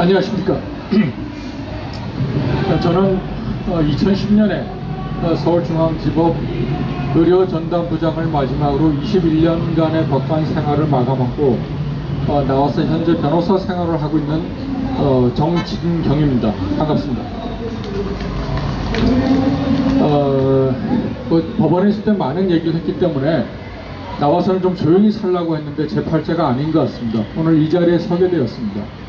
안녕하십니까. 저는 2010년에 서울중앙지법 의료전담부장을 마지막으로 21년간의 법관 생활을 마감하고 어, 나와서 현재 변호사 생활을 하고 있는 어, 정진경입니다. 반갑습니다. 어, 그 법원에 있을 때 많은 얘기를 했기 때문에 나와서는 좀 조용히 살라고 했는데 제 팔자가 아닌 것 같습니다. 오늘 이 자리에 서게 되었습니다.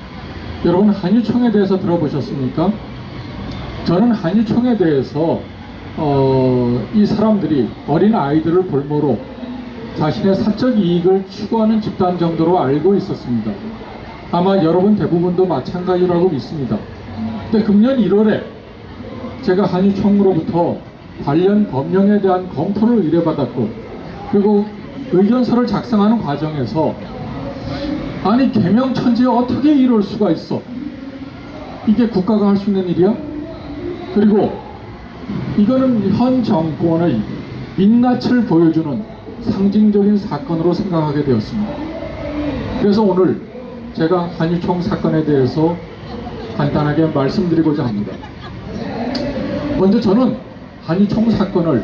여러분 한유총에 대해서 들어보셨습니까? 저는 한유총에 대해서 어, 이 사람들이 어린 아이들을 볼모로 자신의 사적 이익을 추구하는 집단 정도로 알고 있었습니다. 아마 여러분 대부분도 마찬가지라고 믿습니다. 근데 금년 1월에 제가 한유총으로부터 관련 법령에 대한 검토를 의뢰받았고 그리고 의견서를 작성하는 과정에서 아니 개명천지에 어떻게 이럴 수가 있어 이게 국가가 할 수 있는 일이야? 그리고 이거는 현 정권의 민낯을 보여주는 상징적인 사건으로 생각하게 되었습니다. 그래서 오늘 제가 한유총 사건에 대해서 간단하게 말씀드리고자 합니다. 먼저 저는 한유총 사건을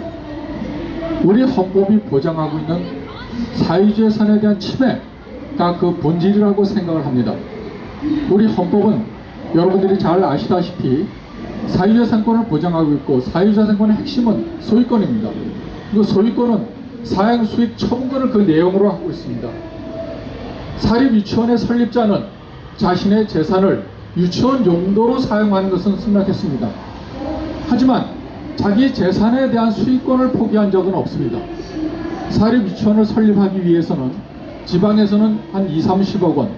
우리 헌법이 보장하고 있는 사유재산에 대한 침해 가그 본질이라고 생각을 합니다. 우리 헌법은 여러분들이 잘 아시다시피 사유재산권을 보장하고 있고 사유재산권의 핵심은 소유권입니다. 그 소유권은 사양 수익 처분권을 그 내용으로 하고 있습니다. 사립유치원의 설립자는 자신의 재산을 유치원 용도로 사용하는 것은 승낙했습니다. 하지만 자기 재산에 대한 수익권을 포기한 적은 없습니다. 사립유치원을 설립하기 위해서는 지방에서는 한 2, 30억 원,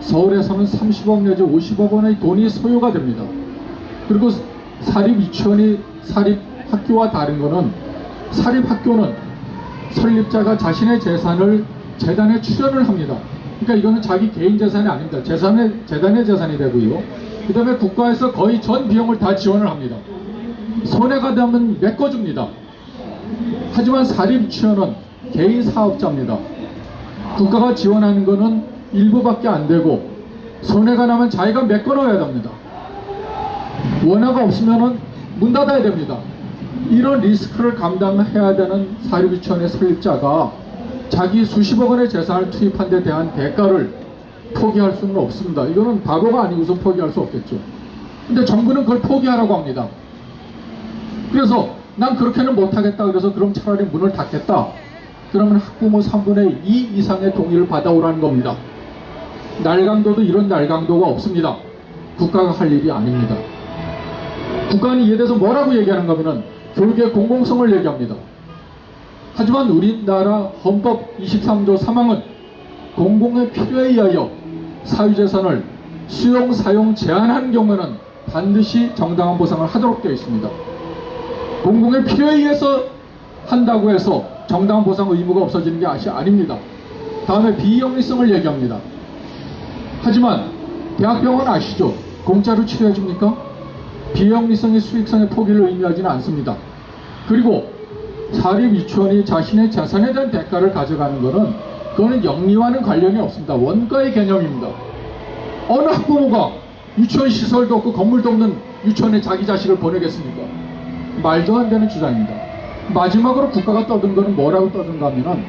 서울에서는 30억 내지 50억 원의 돈이 소요가 됩니다. 그리고 사립유치원이 사립학교와 다른 것은 사립학교는 설립자가 자신의 재산을 재단에 출연을 합니다. 그러니까 이거는 자기 개인 재산이 아닙니다. 재산의, 재단의 재산이 되고요. 그 다음에 국가에서 거의 전 비용을 다 지원을 합니다. 손해가 되면 메꿔줍니다. 하지만 사립유치원은 개인 사업자입니다. 국가가 지원하는 것은 일부밖에 안 되고 손해가 나면 자기가 메꿔넣어야 됩니다. 원화가 없으면 문 닫아야 됩니다. 이런 리스크를 감당해야 되는 사립유치원의 설립자가 자기 수십억 원의 재산을 투입한 데 대한 대가를 포기할 수는 없습니다. 이거는 바보가 아니고서 포기할 수 없겠죠. 근데 정부는 그걸 포기하라고 합니다. 그래서 난 그렇게는 못하겠다. 그래서 그럼 차라리 문을 닫겠다. 그러면 학부모 3분의 2 이상의 동의를 받아오라는 겁니다. 날강도도 이런 날강도가 없습니다. 국가가 할 일이 아닙니다. 국가는 이에 대해서 뭐라고 얘기하는가 하면 교육의 공공성을 얘기합니다. 하지만 우리나라 헌법 23조 3항은 공공의 필요에 의하여 사유재산을 수용, 사용, 제한하는 경우에는 반드시 정당한 보상을 하도록 되어 있습니다. 공공의 필요에 의해서 한다고 해서 정당한 보상 의무가 없어지는 게 아시 아닙니다. 다음에 비영리성을 얘기합니다. 하지만 대학병원 아시죠? 공짜로 치료해 줍니까? 비영리성의 수익성의 포기를 의미하지는 않습니다. 그리고 사립 유치원이 자신의 재산에 대한 대가를 가져가는 것은 그거는 영리와는 관련이 없습니다. 원가의 개념입니다. 어느 학부모가 유치원 시설도 없고 건물도 없는 유치원에 자기 자식을 보내겠습니까? 말도 안 되는 주장입니다. 마지막으로 국가가 떠든 거는 뭐라고 떠든가 하면은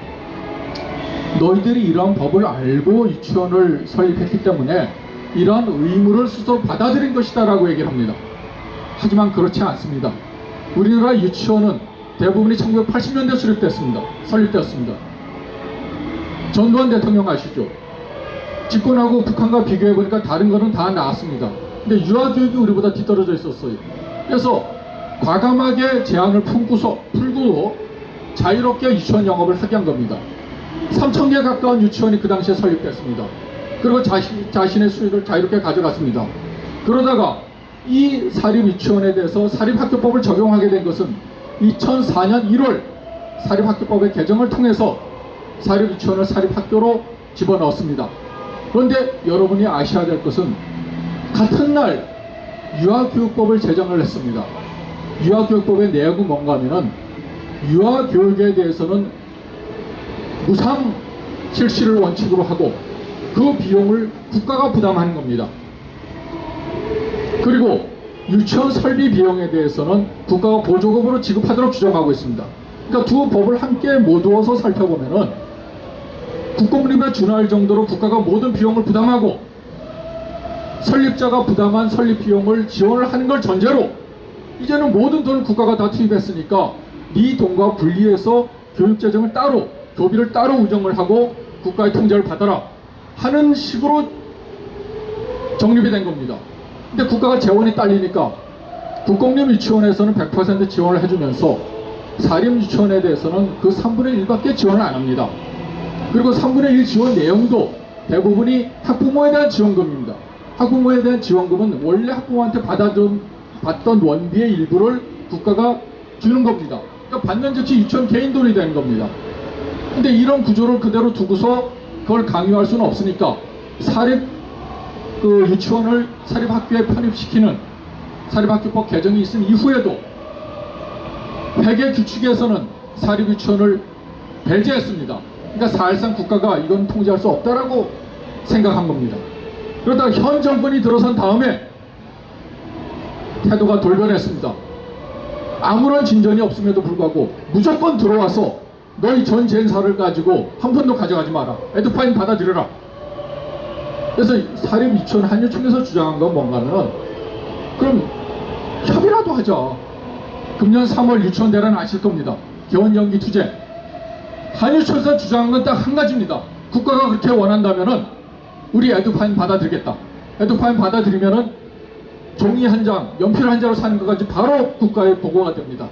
너희들이 이러한 법을 알고 유치원을 설립했기 때문에 이러한 의무를 스스로 받아들인 것이다 라고 얘기를 합니다. 하지만 그렇지 않습니다. 우리나라 유치원은 대부분이 1980년대 수립됐습니다. 설립되었습니다. 전두환 대통령 아시죠? 집권하고 북한과 비교해보니까 다른 거는 다 나왔습니다. 근데 유아교육이 우리보다 뒤떨어져 있었어요. 그래서 과감하게 제한을 품고서 풀고 자유롭게 유치원 영업을 하게 한 겁니다. 3천 개 가까운 유치원이 그 당시에 설립됐습니다. 그리고 자신, 자신의 수익을 자유롭게 가져갔습니다. 그러다가 이 사립 유치원에 대해서 사립학교법을 적용하게 된 것은 2004년 1월 사립학교법의 개정을 통해서 사립 유치원을 사립학교로 집어넣었습니다. 그런데 여러분이 아셔야 될 것은 같은 날 유아교육법을 제정을 했습니다. 유아교육법의 내용은 뭔가 하면은 유아교육에 대해서는 무상 실시를 원칙으로 하고 그 비용을 국가가 부담하는 겁니다. 그리고 유치원 설비 비용에 대해서는 국가가 보조금으로 지급하도록 규정하고 있습니다. 그러니까 두 법을 함께 모두어서 살펴보면은 국공립에 준할 정도로 국가가 모든 비용을 부담하고 설립자가 부담한 설립 비용을 지원을 하는 걸 전제로 이제는 모든 돈을 국가가 다 투입했으니까 네 돈과 분리해서 교육재정을 따로 교비를 따로 운영을 하고 국가의 통제를 받아라 하는 식으로 정립이 된 겁니다. 근데 국가가 재원이 딸리니까 국공립 유치원에서는 100% 지원을 해주면서 사립 유치원에 대해서는 그 3분의 1밖에 지원을 안 합니다. 그리고 3분의 1 지원 내용도 대부분이 학부모에 대한 지원금입니다. 학부모에 대한 지원금은 원래 학부모한테 받아준, 받던 원비의 일부를 국가가 주는 겁니다. 그러니까 받는 즉시 유치원 개인 돈이 되는 겁니다. 근데 이런 구조를 그대로 두고서 그걸 강요할 수는 없으니까 사립 그 유치원을 사립학교에 편입시키는 사립학교법 개정이 있은 이후에도 회계 규칙에서는 사립유치원을 배제했습니다. 그러니까 사실상 국가가 이건 통제할 수 없다라고 생각한 겁니다. 그러다가 현 정권이 들어선 다음에 태도가 돌변했습니다. 아무런 진전이 없음에도 불구하고 무조건 들어와서 너희 전 젠사를 가지고 한 푼도 가져가지 마라. 에드파인 받아들여라. 그래서 사립 유치원 한유총에서 주장한 건 뭔가는 그럼 협의라도 하자. 금년 3월 유치원 대란 아실 겁니다. 개원 연기 투쟁. 한유총에서 주장한 건 딱 한 가지입니다. 국가가 그렇게 원한다면은 우리 에드파인 받아들이겠다. 에드파인 받아들이면은 종이 한 장, 연필 한 장으로 사는 것까지 바로 국가에 보고가 됩니다.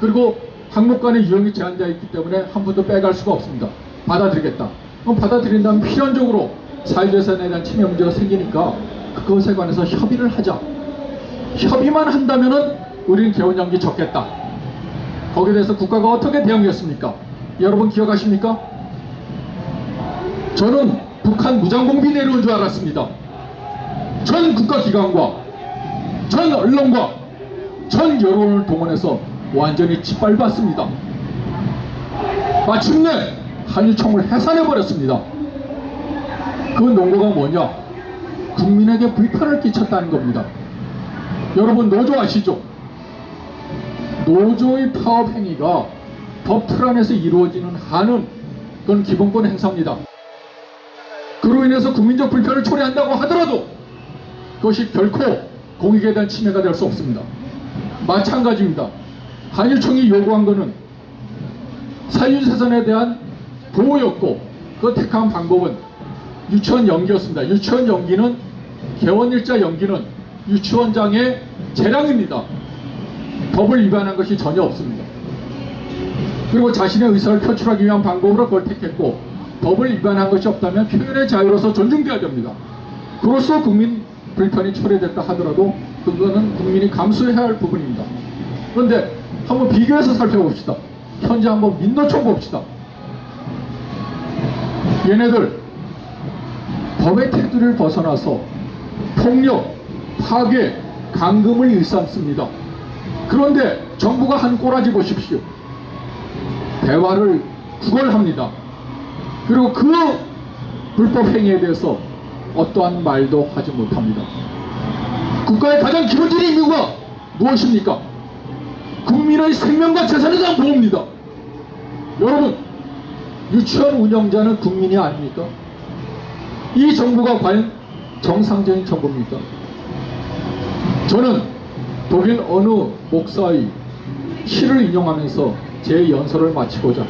그리고 항목 간의 유형이 제한되어 있기 때문에 한 푼도 빼갈 수가 없습니다. 받아들이겠다. 그럼 받아들인다면 필연적으로 사회재산에 대한 침해 문제가 생기니까 그것에 관해서 협의를 하자. 협의만 한다면은 우리는 개원 연기 적겠다. 거기에 대해서 국가가 어떻게 대응했습니까? 여러분 기억하십니까? 저는 북한 무장공비 내려온 줄 알았습니다. 전 국가기관과 전 언론과 전 여론을 동원해서 완전히 짓밟았습니다. 마침내 한유총을 해산해버렸습니다. 그 논거가 뭐냐? 국민에게 불편을 끼쳤다는 겁니다. 여러분 노조 아시죠? 노조의 파업 행위가 법틀 안에서 이루어지는 한은 그건 기본권 행사입니다. 그로 인해서 국민적 불편을 초래한다고 하더라도 그것이 결코 공익에 대한 침해가 될 수 없습니다. 마찬가지입니다. 한유총이 요구한 것은 사유재산에 대한 보호였고 그 택한 방법은 유치원 연기였습니다. 유치원 연기는 개원일자 연기는 유치원장의 재량입니다. 법을 위반한 것이 전혀 없습니다. 그리고 자신의 의사를 표출하기 위한 방법으로 그걸 택했고 법을 위반한 것이 없다면 표현의 자유로서 존중돼야 됩니다. 그로써 국민 불편이 초래됐다 하더라도 그거는 국민이 감수해야 할 부분입니다. 그런데 한번 비교해서 살펴봅시다. 현재 한번 민노총 봅시다. 얘네들 법의 테두리를 벗어나서 폭력, 파괴, 강금을 일삼습니다. 그런데 정부가 한 꼬라지 보십시오. 대화를 구걸합니다. 그리고 그 불법 행위에 대해서 어떠한 말도 하지 못합니다. 국가의 가장 기본적인 이유가 무엇입니까? 국민의 생명과 재산에 대한 보호입니다. 여러분, 유치원 운영자는 국민이 아닙니까? 이 정부가 과연 정상적인 정부입니까? 저는 독일 어느 목사의 시를 인용하면서 제 연설을 마치고자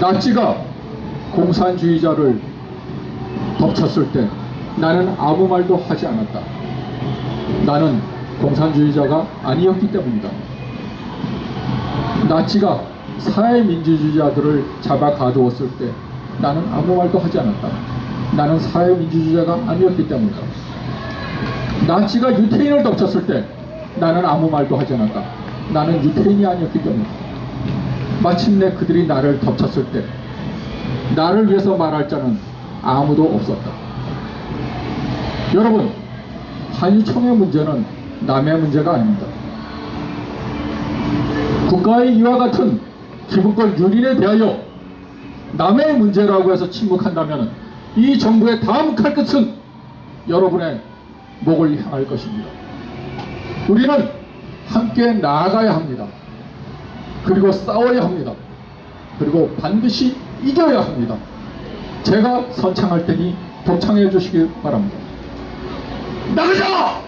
나치가 공산주의자를 덮쳤을 때 나는 아무 말도 하지 않았다. 나는 공산주의자가 아니었기 때문이다. 나치가 사회민주주의자들을 잡아 가두었을 때 나는 아무 말도 하지 않았다. 나는 사회민주주의자가 아니었기 때문이다. 나치가 유태인을 덮쳤을 때 나는 아무 말도 하지 않았다. 나는 유태인이 아니었기 때문이다. 마침내 그들이 나를 덮쳤을 때 나를 위해서 말할 자는 아무도 없었다. 여러분, 한유총의 문제는 남의 문제가 아닙니다. 국가의 이와 같은 기본권 유린에 대하여 남의 문제라고 해서 침묵한다면 이 정부의 다음 칼끝은 여러분의 목을 향할 것입니다. 우리는 함께 나아가야 합니다. 그리고 싸워야 합니다. 그리고 반드시 이겨야 합니다. 제가 선창할 테니 동창해 주시기 바랍니다. 나가자!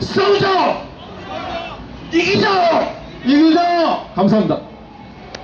싸우자! 이기자! 이기자! 감사합니다.